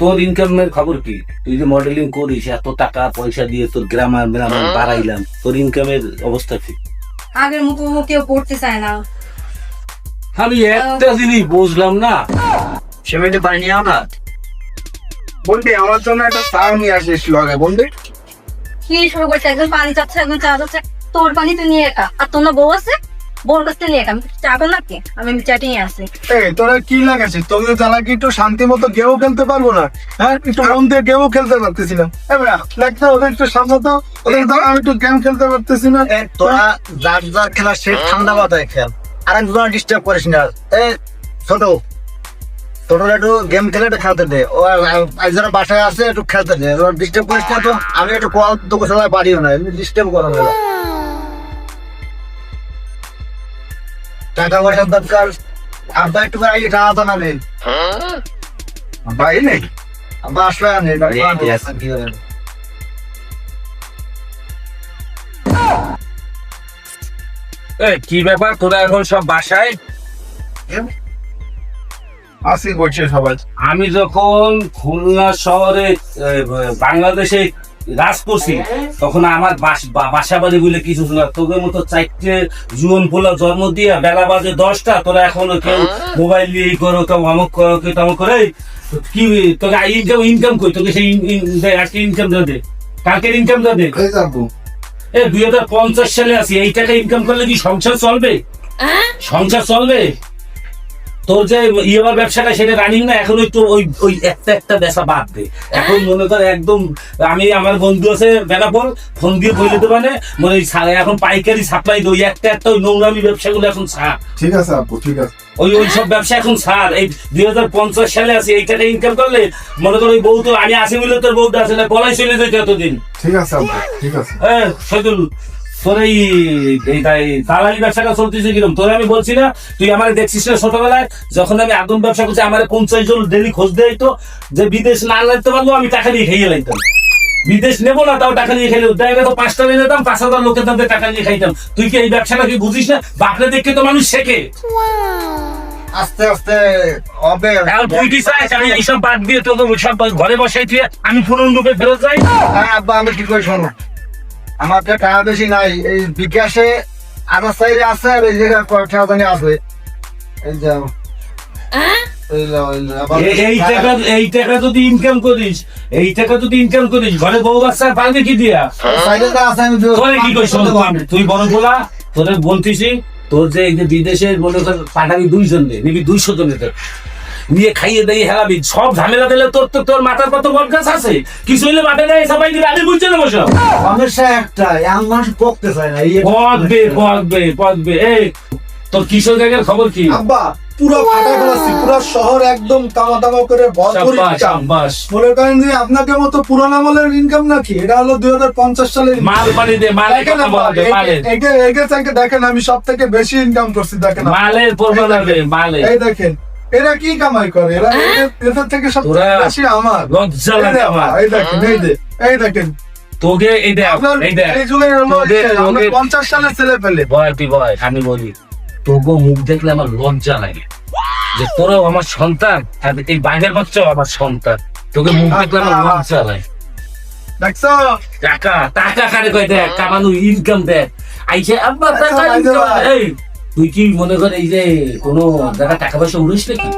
তোর ইনকামের খবর কি? তুই যে মডেলিং করিস এত টাকা পয়সা দিয়ে তোর গ্রামার গ্রামার বাড়াইলাম তোর ইনকামের অবস্থা কি? আগের মতো কেউ পড়তে চায় না। আমি একটা জিনিস বুঝলাম না। সেমেন্টে পানি নিয়ে না বন্ধু আমার জন্য একটা চা নিয়ে আসিস লগে বন্ধু কি শুরু করছে? একজন পানি চাচ্ছে একজন চা চাচ্ছে তোর পানি তুই নিয়ে একা। আর তোমরা বউ আছে? বউর কাছ নিয়ে আমি চাবো নাকি? আমি চাটি নিয়ে আসি এই তোরা কি লাগাছে তোদের জ্বালা কি একটু শান্তি মতো গেও খেলতে পারব না? হ্যাঁ একটু মন দিয়ে গেও খেলতে পারতেছি না লাগতো ওদের একটু সামনে তো ওদের তো আমি একটু গেম খেলতে পারতেছি না। তোরা যার যার খেলা সে ঠান্ডা মাথায় খেল। আর একজন ডিস্টার্ব করিস না। এ ছোট। ছোট একটু গেম খেলে একটু খেলতে দে। ও একজন বাসায় আছে একটু খেলতে দে। ডিস্টার্ব করিস না তো আমি একটু কল তোকে সবাই পারিও না ডিস্টার্ব করা টাকা পয়সার দরকার। আব্বা একটু আগে টাকা তো না নেই ভাই নেই। আব্বা নেই এই, কি ব্যাপার? তোরা এখন সব বাসায়? আসি করছে সবাই। আমি যখন খুলনা শহরে বাংলাদেশে রাজ করছি তখন আমার বাসা বাড়ি বলে কিছু। তোদের মতো চারটে পোলা জন্ম দিয়ে বেলা বাজে দশটা তোরা এখনও কেউ মোবাইল দিয়ে ই করো কেউ অমুক করো কেউ তমুক করে কি তোকে ইনকাম ইনকাম কই? তোকে সেই দে, আজকে ইনকাম দে। কালকের ইনকাম দে। এ দুই হাজার পঞ্চাশ সালে আছি এই টাকা ইনকাম করলে কি সংসার চলবে? সংসার চলবে? তোর যে ইয়েবার ব্যবসাটা সেটা রানিং না এখন একটু ওই ওই একটা একটা বেচা বাদ দে। এখন মনে কর একদম আমি আমার বন্ধু আছে ফোন দিয়ে বলে দেবে মানে মনে এখন পাইকারি সাপ্লাই একটা একটা ওই নোংরামি ব্যবসাগুলো এখন ছাড়। ঠিক আছে আপু ঠিক আছে। ওই ওই সব ব্যবসা এখন ছাড়। এই দুই হাজার পঞ্চাশ সালে আছে এই টাকা ইনকাম করলে মনে কর ওই বউ তো আমি আসি বলে তোর বউটা আছে না গলায় চলে যেত এতদিন ঠিক আছে আপু ঠিক আছে। হ্যাঁ শহীদুল তোর এই এই দালালি ব্যবসাটা চলতেছে কীরকম তোর আমি বলছি না তুই আমার দেখছিস না ছোটবেলায়? যখন আমি আগুন ব্যবসা করছি আমার পঞ্চাশ জন ডেলি খোঁজ দেয় তো যে বিদেশ না লাগতে পারল আমি টাকা দিয়ে খাইয়ে লাইতাম। বিদেশ নেব না তাও টাকা নিয়ে খাইলে দেখা তো পাঁচটা নিয়ে যেতাম পাঁচ হাজার লোকের দাম টাকা নিয়ে খাইতাম। তুই কি এই ব্যবসাটা কি বুঝিস না? বাপরে দেখে তো মানুষ শেখে। আস্তে আস্তে হবে। তুই কি চাস আমি এইসব বাদ দিয়ে তোকে সব ঘরে বসাই তুই আমি পুরনো রূপে ফেরত যাই। হ্যাঁ আব্বা আমি কি করি শোনো? আমার তো টাকা বেশি নাই। এই বিকাশে আমার সাইডে আছে আর এই জায়গায় কয়েকটা জানি আছে। এই যাও এই এই টাকা এই টাকা যদি ইনকাম করিস এই টাকা যদি ইনকাম করিস ঘরে বউ বাচ্চা পারবে কি দিয়া। তোরে কি কইছ তুই বড় তোরে বলতিছি তোর যে এই যে বিদেশে মনে কর পাঠাবি দুইজন নিবি দুইশো জনের নিয়ে খাইয়ে দিয়ে হেলাবি। সব ঝামেলা দিলে তোর তো তোর মাথার কত বদগাছ আছে। কিছু হইলে মাথায় দেয় সবাই দিলে আমি বুঝতে নেব সব সমস্যা একটা এমন মানুষ পকতে চায় না এই পদবে পদবে পদবে এই তোর কিশোর জায়গার খবর কি? আব্বা পুরো ফাটা ফেলাচ্ছি পুরো শহর একদম তামা তামা করে ভরপুর ইনকাম মনে করেন যে আপনাকে মতো পুরোনো আমলের ইনকাম নাকি? এটা হলো দুই হাজার পঞ্চাশ সালের মাল পানি দে মাল একে একে দেখেন আমি সব থেকে বেশি ইনকাম করছি দেখেন। মালের পড়বে না রে এই দেখেন এরা কি কামাই করে? এরা এদের- এদের থেকে বেশি আমার। লজ্জা লাগে আমার। এই দেখেন এই দে এই দেখেন। তোকে এই দেখ এই দেখ। এই যুগের আমরা তোদের- পঞ্চাশ সালের ছেলে পেলে। বয় তুই বয় আমি বলি। তোগো মুখ দেখলে আমার লজ্জা লাগে। যে তোরাও আমার সন্তান আর এই বাইরের বাচ্চাও আমার সন্তান। তোকে মুখ দেখলে আমার লজ্জা লাগে। দেখছ? টাকা টাকা কারে কয় দেখ কামানো ইনকাম দেখ। আইছে আব্বা টাকা ভাই। এই। তুই কি মনে কর এই যে কোনো জায়গা টাকা পয়সা উড়িস নাকি?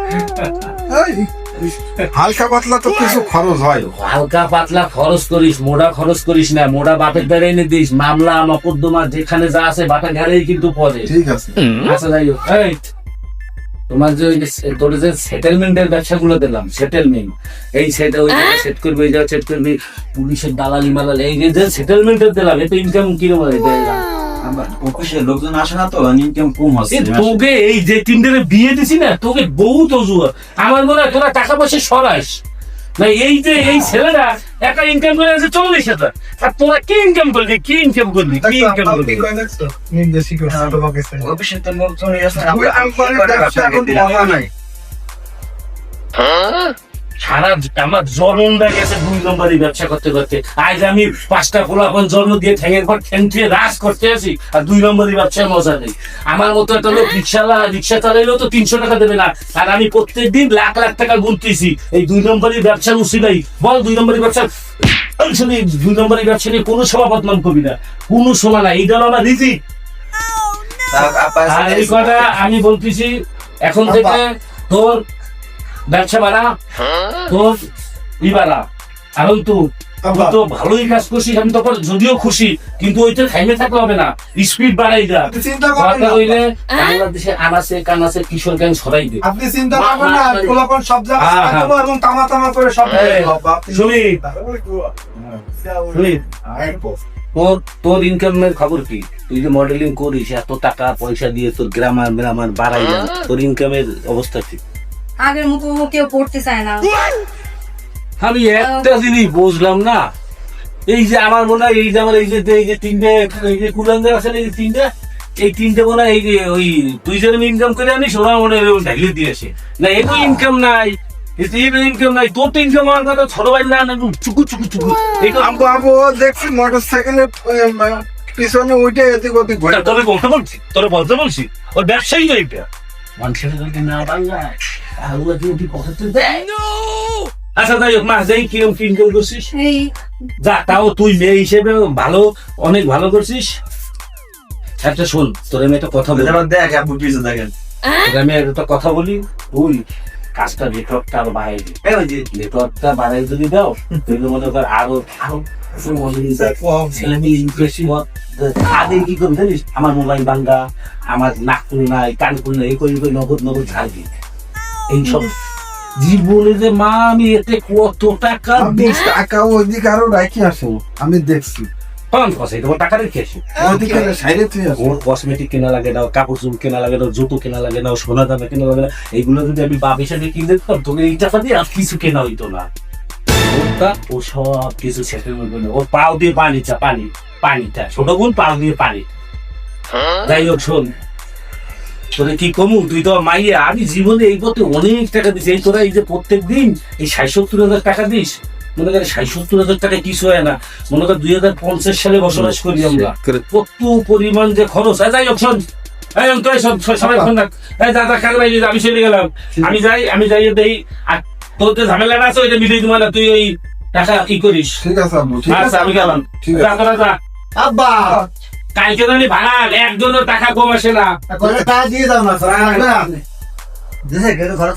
হালকা পাতলা তো কিছু খরচ হয়। হালকা পাতলা খরচ করিস মোড়া খরচ করিস না মোড়া বাপের দ্বারা এনে দিস মামলা মকদ্দমা যেখানে যা আছে বাপের ঘরেই কিন্তু পড়ে। ঠিক আছে। আচ্ছা যাই হোক তোমার যে ওই তোর যে সেটেলমেন্টের ব্যবসাগুলো দিলাম সেটেলমেন্ট এই সেট ওই সেট করবি এই জায়গা সেট করবি পুলিশের দালালি মালালি এই যে সেটেলমেন্টের দিলাম এতে ইনকাম কীরকম হয় লোকজন আসে না তো ইনকাম কম হচ্ছে? তোকে এই যে তিনটে বিয়ে দিছি না তোকে বহুত অজুয়া আমার মনে হয় তোরা টাকা পয়সা সরাস। না এই যে এই ছেলেরা একা ইনকাম করে আছে চল্লিশ হাজার। আর তোরা কি ইনকাম করবি? কি ইনকাম করবি? কি ইনকাম ছোটবাকে অফিসে তো লোকজন আসে না সারা আমার জন্মটা গেছে দুই নম্বরই ব্যবসা করতে করতে। আজ আমি পাঁচটা পোলাপন জন্ম দিয়ে পর রাস করতে আর দুই নম্বরই ব্যবসায় মজা নেই। আমার মতো একটা লোক রিক্সাওয়ালা রিক্সা চালাইলেও তো তিনশো টাকা দেবে না। আর আমি প্রত্যেকদিন লাখ লাখ টাকা গুনতেছি। এই দুই নম্বরই ব্যবসার উচিলাই বল দুই নম্বরই ব্যবসা। শুনি দুই নম্বরই ব্যবসা নিয়ে কোনো সময় বদনাম করবি না। কোনো সময় না আমার রিজিক আর এই কথা আমি বলতেছি এখন থেকে তোর ব্যবসা বাড়া তোর ই বাড়া কারণ তো তুই তো ভালোই কাজ করছিস আমি তো যদিও খুশি কিন্তু ওইটা থাইমে থাকলে হবে না। স্পিড বাড়াই যা হইলে বাংলাদেশে আনাসে কানাসে কিশোর গ্যাং সরাই দে। আপনি চিন্তা করবেন না গোলাপন সব জায়গায় হ্যাঁ, হ্যাঁ। এবং তামা তামা করে সব শুনি। শুনি। তোর তোর ইনকামের খবর কি? তুই যে মডেলিং করিস এত টাকা পয়সা দিয়ে তোর গ্রামার গ্রামার বাড়াই যা তোর ইনকামের অবস্থা ঠিক আগের মতো কেউ পড়তে চায় না। আমি একটা জিনিস বুঝলাম না। এই যে আমার মনে হয় এই যে আমার এই যে এই যে তিনটে এই যে কুলাঙ্গার আছে এই যে তিনটে এই তিনটে মনে হয় এই যে ওই যেরকম ইনকাম করে আনিস ওরা মনে হয় ঢাইলে দিয়েছে। না এই তো ইনকাম নাই এই তো ইনকাম নাই তোর তো ইনকাম আমার কথা ছোট ভাই না না চুকু চুকু চুকু। এই তো দেখছি মোটর সাইকেলের পিছনে উঠে এদিক ওদিক ঘুরে। তোরে বলতে বলছি তোরে বলতে বলছি ওর ব্যবসায়ী এটা মানুষের যদি না বাংলায় তাহলে কি ওটি পকেটে দেয় আচ্ছা তাই হোক মা যাই কিরম কি ইনকাম করছিস যা তাও তুই মেয়ে হিসেবে ভালো অনেক ভালো করছিস। একটা শোন তোর আমি একটা কথা বলি। দেখ আপু পিছু দেখেন। তোর আমি একটা কথা বলি তুই কাজটা নেটওয়ার্কটা আরও বাড়াই নেটওয়ার্কটা বাড়াই যদি দাও তাহলে মনে কর আরও আরও ছেলে মেয়ে ইমপ্রেসিভ আগে কি করবি জানিস আমার মোবাইল ভাঙ্গা আমার নাক নাই কান নাই এই করি করি নগদ নগদ ঝাড়বি এইসব জীবনে যে মা আমি এতে কত টাকা টাকা ওইদিকে আরও রাখি আসো আমি দেখছি। পান কষাই তোমার টাকা রেখে আসি? সাইডে তুই ওর কসমেটিক কেনা লাগে না কাপড় চুপ কেনা লাগে না জুতো কেনা লাগে না সোনা দানা কেনা লাগে না এইগুলো যদি আমি বাপ হিসাবে কিনে দিতাম তোকে এই টাকা দিয়ে আর কিছু কেনা হইতো না। ও সব কিছু। ওর পাও দিয়ে পানি চা পানি পানিটা ছোট বোন পাও দিয়ে পানি। যাই হোক শোন তোরে কি কমু? তুই তো মাইয়া আমি জীবনে এই পথে অনেক টাকা দিছি। এই তোরা এই যে প্রত্যেক দিন এই ষাট সত্তর হাজার টাকা দিস মনে কর ষাট সত্তর হাজার টাকা কিছু হয় না। মনে কর দুই হাজার পঞ্চাশ সালে বসবাস করি আমরা। কত পরিমাণ যে খরচ। এই যাই হোক শোন এই তো এই সব সবাই ফোন রাখ। দাদা কাল আমি চলে গেলাম। আমি যাই আমি যাই দেই। আর তোর যে ঝামেলাটা আছে ওইটা মিলিয়ে তোমার তুই ওই টাকা ই করিস। ঠিক আছে আব্বু ঠিক আচ্ছা আছে। আমি গেলাম। ঠিক আছে। তোরা যা। আব্বা! কালকে জানি ভাড়া একজনের টাকা কম আসে না। করে তা দিয়ে দাও না তোরা দেখে ঘরে